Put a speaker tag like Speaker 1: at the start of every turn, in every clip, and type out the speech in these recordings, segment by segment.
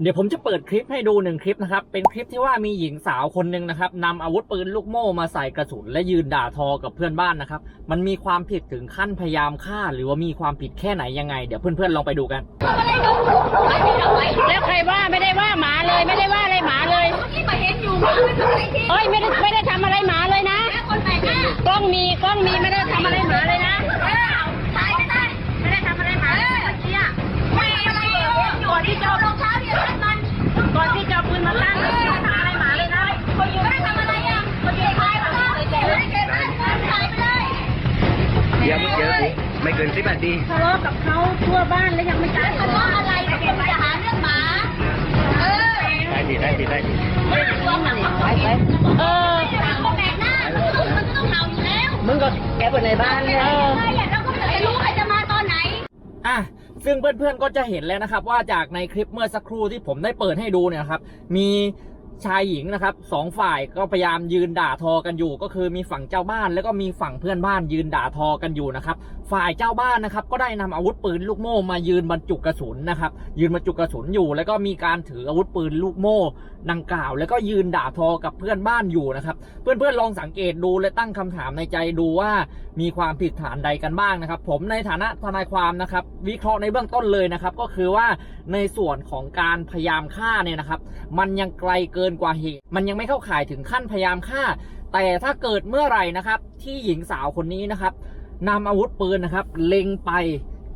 Speaker 1: เดี๋ยวผมจะเปิดคลิปให้ดูหนึ่งคลิปนะครับ เป็นคลิปที่ว่ามีหญิงสาวคนหนึ่งนะครับนำอาวุธปืนลูกโม่มาใส่กระสุนและยืนด่าทอกับเพื่อนบ้านนะครับ มันมีความผิดถึงขั้นพยายามฆ่า หรือว่ามีความผิดแค่ไหนยังไง เดี๋ยวเพื่อนๆลองไปดูกัน
Speaker 2: แล้วใครว่าไม่ได้ว่าหมาเลยไม่ได้ว่าอะไรหมาเลย
Speaker 3: ที่มาเห็นอยู่มาเป็นอะไรที่
Speaker 2: เอ้ยไม่ได้ไม่ได้ทำอะไรหมาเลยนะ
Speaker 3: ก
Speaker 2: ล้องมีกล้องมีไม่ได้ทำอะไรหมาเลย
Speaker 3: ไม่
Speaker 2: เกิ
Speaker 3: น
Speaker 4: สิบนาที
Speaker 2: ทะเลาะกับเขาทั่วบ้านแล้วยังไม่จ่าย
Speaker 3: ทะเลาะอะไรกับคนจะหาเรื่องหมาเออ
Speaker 4: ได้ดีได้ดีได้ดี
Speaker 2: เออ
Speaker 3: คนแปลกหน้ามันก็ต้องเห่าอยู่แล้ว
Speaker 2: มึงก็แอบไปในบ้านเลย
Speaker 3: ใช่แล้วก็จะรู้ใครจะมาตอนไหน
Speaker 1: อะซึ่งเพื่อนๆก็จะเห็นแล้วนะครับ ว่าจากในคลิปเมื่อสักครู่ที่ผมได้เปิดให้ดูเนี่ยนะครับ มี ชายหญิงนะครับสองฝ่ายก็พยายามยืนด่าทอกันอยู่ ก็คือมีฝั่งเจ้าบ้าน แล้วก็มีฝั่งเพื่อนบ้านยืนด่าทอกันอยู่นะครับฝ่ายเจ้าบ้านนะครับก็ได้นำอาวุธปืนลูกโม่มายืนบรรจุกระสุนนะครับยืนบรรจุกระสุนอยู่ แล้วก็มีการถืออาวุธปืนลูกโม่ดังกล่าว แล้วก็ยืนด่าทอกับเพื่อนบ้านอยู่นะครับเพื่อนๆลองสังเกตดูและตั้งคำถามในใจดูว่ามีความผิดฐานใดกันบ้างนะครับ ผมในฐานะทนายความนะครับวิเคราะห์ในเบื้องต้นเลยนะครับก็คือว่าในส่วนของการพยายามฆ่าเนี่ยนะครับ มันยังไกลเกินกว่าเหตุ มันยังไม่เข้าข่ายถึงขั้นพยายามฆ่า แต่ถ้าเกิดเมื่อไหร่นะครับ ที่หญิงสาวคนนี้นะครับนำอาวุธปืนนะครับ เล็งไป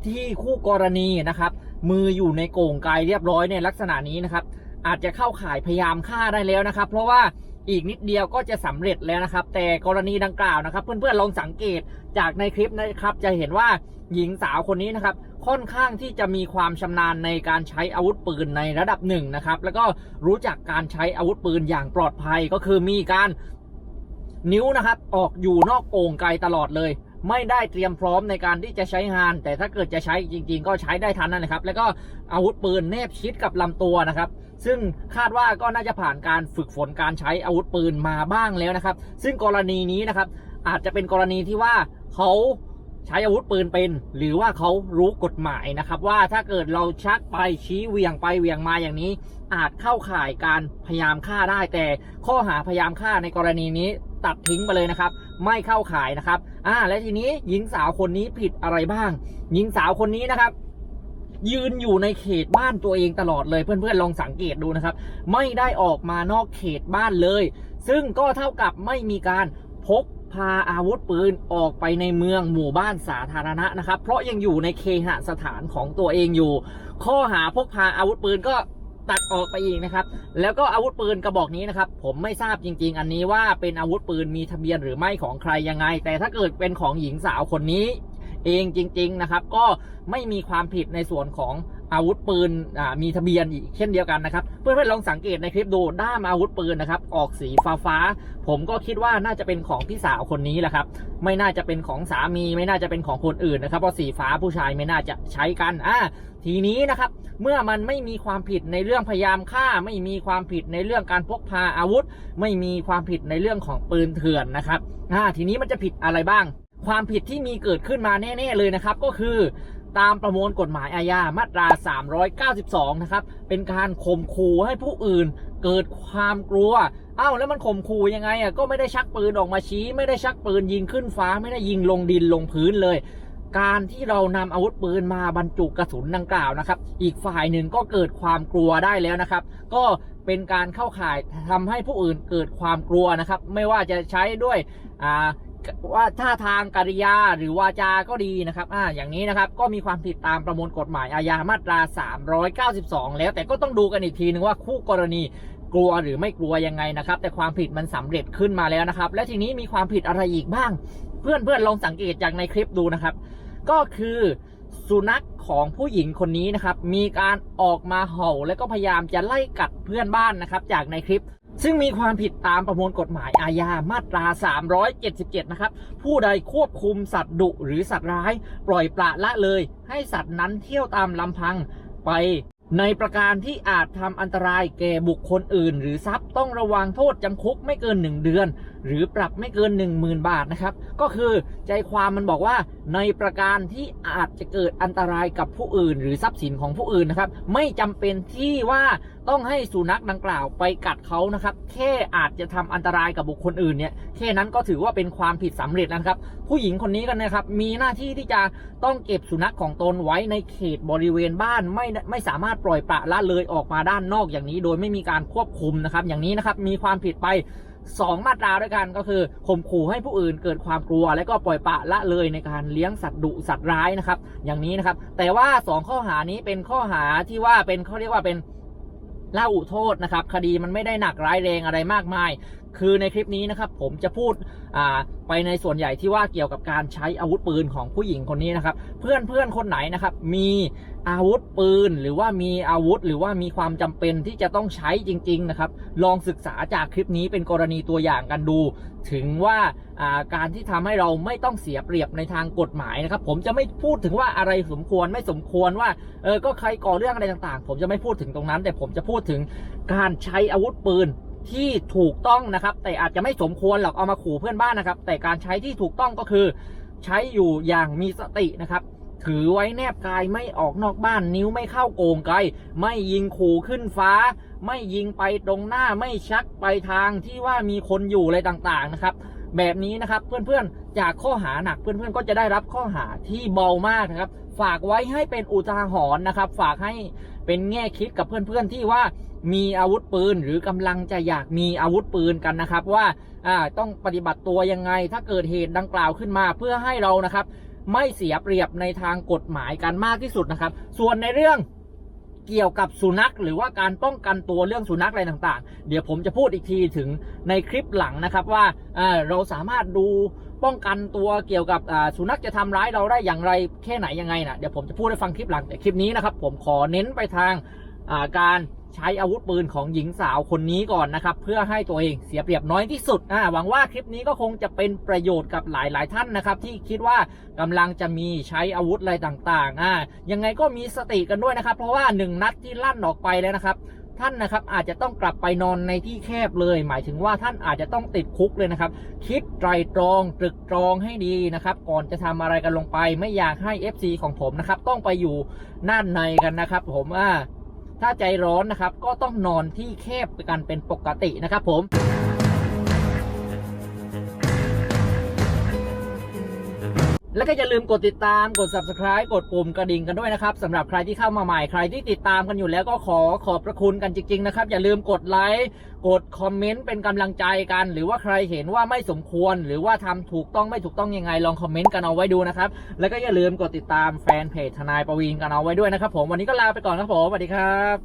Speaker 1: ที่คู่กรณีนะครับ มืออยู่ในโก่งไกลเรียบร้อยในลักษณะนี้นะครับ อาจจะเข้าข่ายพยายามฆ่าได้แล้วนะครับ เพราะว่า อีกนิดเดียวก็จะสำเร็จแล้วนะครับ แต่กรณีดังกล่าวนะครับ เพื่อนๆลองสังเกตจากในคลิปนะครับ จะเห็นว่าหญิงสาวคนนี้นะครับ ค่อนข้างที่จะมีความชำนาญในการใช้อาวุธปืนในระดับหนึ่งนะครับ แล้วก็รู้จักการใช้อาวุธปืนอย่างปลอดภัยก็คือมีการนิ้วนะครับ ออกอยู่นอกโก่งไกลตลอดเลยไม่ได้เตรียมพร้อมในการที่จะใช้งาน แต่ถ้าเกิดจะใช้จริง ๆ ก็ใช้ได้ทันนั่นแหละครับ แล้วก็อาวุธปืนแนบชิดกับลำตัวนะครับ ซึ่งคาดว่าก็น่าจะผ่านการฝึกฝนการใช้อาวุธปืนมาบ้างแล้วนะครับ ซึ่งกรณีนี้นะครับ อาจจะเป็นกรณีที่ว่าเขาใช้อาวุธปืนเป็น หรือว่าเขารู้กฎหมายนะครับ ว่าถ้าเกิดเราชักไปชี้เวียงไปเวียงมาอย่างนี้ อาจเข้าข่ายการพยายามฆ่าได้แต่ ข้อหาพยายามฆ่าในกรณีนี้ตัดทิ้งไปเลยนะครับ ไม่เข้าข่ายนะครับ อ่า และทีนี้หญิงสาวคนนี้ผิดอะไรบ้าง หญิงสาวคนนี้นะครับ ยืนอยู่ในเขตบ้านตัวเองตลอดเลยเพื่อนๆลองสังเกตดูนะครับ ไม่ได้ออกมานอกเขตบ้านเลย ซึ่งก็เท่ากับไม่มีการพกพาอาวุธปืนออกไปในเมืองหมู่บ้านสาธารณะนะครับ เพราะยังอยู่ในเคหสถานของตัวเองอยู่ ข้อหาพกพาอาวุธปืนก็ตัดออกไปอีกนะครับ แล้วก็อาวุธปืนกระบอกนี้นะครับ ผมไม่ทราบจริง ๆ อันนี้ว่าเป็นอาวุธปืนมีทะเบียนหรือไม่ของใครยังไง แต่ถ้าเกิดเป็นของหญิงสาวคนนี้ เองจริง ๆ นะครับ ก็ไม่มีความผิดในส่วนของอาวุธปืนมีทะเบียนอีกเช่นเดียวกันนะครับ เพื่อนๆลองสังเกตในคลิปดูด้ามอาวุธปืนนะครับ ออกสีฟ้าฟ้า ผมก็คิดว่าน่าจะเป็นของพี่สาวคนนี้แหละครับ ไม่น่าจะเป็นของสามี ไม่น่าจะเป็นของคนอื่นนะครับเพราะสีฟ้าผู้ชายไม่น่าจะใช้กันอ่าทีนี้นะครับ เมื่อมันไม่มีความผิดในเรื่องพยายามฆ่า ไม่มีความผิดในเรื่องการพกพาอาวุธ ไม่มีความผิดในเรื่องของปืนเถื่อนนะครับอ่าทีนี้มันจะผิดอะไรบ้าง ความผิดที่มีเกิดขึ้นมาแน่ ๆ เลยนะครับ ก็คือตามประมวลกฎหมายอาญามาตรา 392 นะครับ เป็นการข่มขู่ให้ผู้อื่นเกิดความกลัวเอ้าแล้วมันข่มขู่ยังไงอะ ก็ไม่ได้ชักปืนออกมาชี้ ไม่ได้ชักปืนยิงขึ้นฟ้า ไม่ได้ยิงลงดินลงพื้นเลย การที่เรานำอาวุธปืนมาบรรจุกระสุนดังกล่าวนะครับ อีกฝ่ายหนึ่งก็เกิดความกลัวได้แล้วนะครับ ก็เป็นการเข้าข่ายทำให้ผู้อื่นเกิดความกลัวนะครับ ไม่ว่าจะใช้ด้วยอ่า ว่าท่าทางกริยาหรือวาจาก็ดีนะครับ อ่า อย่างนี้นะครับ ก็มีความผิดตามประมวลกฎหมายอาญามาตรา 392 แล้วแต่ก็ต้องดูกันอีกทีนึงว่าคู่กรณีกลัวหรือไม่กลัวยังไงนะครับ แต่ความผิดมันสำเร็จขึ้นมาแล้วนะครับ และทีนี้มีความผิดอะไรอีกบ้าง เพื่อนเพื่อนๆลองสังเกตจากในคลิปดูนะครับ ก็คือสุนัขของผู้หญิงคนนี้นะครับ มีการออกมาเห่า และก็พยายามจะไล่กัดเพื่อนบ้านนะครับ จากในคลิป ซึ่งมีความผิดตามประมวลกฎหมายอาญามาตรา 377 นะครับ ผู้ใดควบคุมสัตว์ดุหรือสัตว์ร้าย ปล่อยปละละเลย ให้สัตว์นั้นเที่ยวตามลำพังไปในประการที่อาจทำอันตรายแก่บุคคลอื่น หรือทรัพย์ต้องระวังโทษจำคุกไม่เกิน1เดือน หรือปรับไม่เกิน 10,000 บาทนะครับ ก็คือใจความมันบอกว่าในประการที่อาจจะเกิดอันตรายกับผู้อื่น หรือทรัพย์สินของผู้อื่นนะครับ ไม่จำเป็นที่ว่าต้องให้สุนัขดังกล่าวไปกัดเขานะครับ แค่อาจจะทำอันตรายกับบุคคลอื่นเนี่ยแค่นั้นก็ถือว่าเป็นความผิดสำเร็จนะครับ ผู้หญิงคนนี้กันนะครับ มีหน้าที่ที่จะต้องเก็บสุนัขของตนไว้ในเขตบริเวณบ้านไม่ไม่สามารถปล่อยปละละเลยออกมาด้านนอกอย่างนี้ โดยไม่มีการควบคุมนะครับ อย่างนี้นะครับมีความผิดไป 2 มาตราด้วยกันก็คือข่มขู่ให้ผู้อื่นเกิดความกลัว และก็ปล่อยปะละเลยในการเลี้ยงสัตว์ดุสัตว์ร้ายนะครับ อย่างนี้นะครับ แต่ว่า 2 ข้อหานี้เป็นข้อหาที่ว่าเป็นเขาเรียกว่าเป็นล่าอุโทษนะครับ คดีมันไม่ได้หนักร้ายแรงอะไรมากมาย คือในคลิปนี้นะครับ ผมจะพูดไปในส่วนใหญ่ที่ว่าเกี่ยวกับการใช้อาวุธปืนของผู้หญิงคนนี้นะครับ เพื่อนเพื่อนคนไหนนะครับ มี อาวุธปืนหรือว่ามีอาวุธ หรือว่ามีความจำเป็นที่จะต้องใช้จริง ๆ นะครับ ลองศึกษาจากคลิปนี้เป็นกรณีตัวอย่างกันดู ถึงว่าการที่ทำให้เราไม่ต้องเสียเปรียบในทางกฎหมายนะครับ ผมจะไม่พูดถึงว่าอะไรสมควรไม่สมควรว่าเออก็ใครก่อเรื่องอะไรต่างๆ ผมจะไม่พูดถึงตรงนั้น แต่ผมจะพูดถึงการใช้อาวุธปืนที่ถูกต้องนะครับ แต่อาจจะไม่สมควรหรอกเอามาขู่เพื่อนบ้านนะครับ แต่การใช้ที่ถูกต้องก็คือ ใช้อยู่อย่างมีสตินะครับ ถือไว้แนบกายไม่ออกนอกบ้านนิ้วไม่เข้าโกงไกล ไม่ยิงขู่ขึ้นฟ้า ไม่ยิงไปตรงหน้าไม่ชักไปทางที่ว่ามีคนอยู่อะไรต่างๆนะครับ แบบนี้นะครับเพื่อนๆจากข้อหาหนักเพื่อนๆก็จะได้รับข้อหาที่เบามากนะครับ ฝากไว้ให้เป็นอุทาหรณ์นะครับ ฝากให้เป็นแง่คิดกับเพื่อนๆที่ว่ามีอาวุธปืนหรือกำลังจะอยากมีอาวุธปืนกันนะครับว่าอ่าต้องปฏิบัติตัวยังไง ถ้าเกิดเหตุดังกล่าวขึ้นมาเพื่อให้เรานะครับ ไม่เสียเปรียบในทางกฎหมายกันมากที่สุดนะครับ ส่วนในเรื่องเกี่ยวกับสุนัข หรือว่าการป้องกันตัวเรื่องสุนัขอะไรต่างๆ เดี๋ยวผมจะพูดอีกทีถึงในคลิปหลังนะครับว่าเเราสามารถดูป้องกันตัวเกี่ยวกับสุนัขจะทำร้ายเราได้อย่างไรแค่ไหนยังไงนะเดี๋ยวผมจะพูดให้ฟังคลิปหลังแต่คลิปนี้นะครับ ผมขอเน้นไปทางาการ ใช้อาวุธปืนของหญิงสาวคนนี้ก่อนนะครับ เพื่อให้ตัวเองเสียเปรียบน้อยที่สุดอ่าหวังว่าคลิปนี้ก็คงจะเป็นประโยชน์กับหลาย ๆ ท่านนะครับ ที่คิดว่ากำลังจะมีใช้อาวุธอะไรต่างๆอ่ายังไงก็มีสติกันด้วยนะครับ เพราะว่าหนึ่งนัดที่ลั่นออกไปแล้วนะครับท่านนะครับอาจจะต้องกลับไปนอนในที่แคบเลย หมายถึงว่าท่านอาจจะต้องติดคุกเลยนะครับ คิดไตรตรองตรึกตรองให้ดีนะครับ ก่อนจะทำอะไรกันลงไป ไม่อยากให้ FC ของผมนะครับ ต้องไปอยู่น่านในกันนะครับ ผมอ่า ถ้าใจร้อนนะครับ ก็ต้องนอนที่แคบกันเป็นปกตินะครับผม แล้วก็อย่าลืมกดติดตามกด subscribe กดปุ่มกระดิ่งกันด้วยนะครับสำหรับใครที่เข้ามาใหม่ใครที่ติดตามกันอยู่แล้วก็ขอขอบพระคุณกันจริง ๆ นะครับ อย่าลืมกดไลค์กดคอมเมนต์เป็นกำลังใจกัน หรือว่าใครเห็นว่าไม่สมควร หรือว่าทำถูกต้องไม่ถูกต้องยังไงลองคอมเมนต์กันเอาไว้ดูนะครับ แล้วก็อย่าลืมกดติดตามแฟนเพจทนายประวีนกันเอาไว้ด้วยนะครับ ผมวันนี้ก็ลาไปก่อนครับผมสวัสดีครับ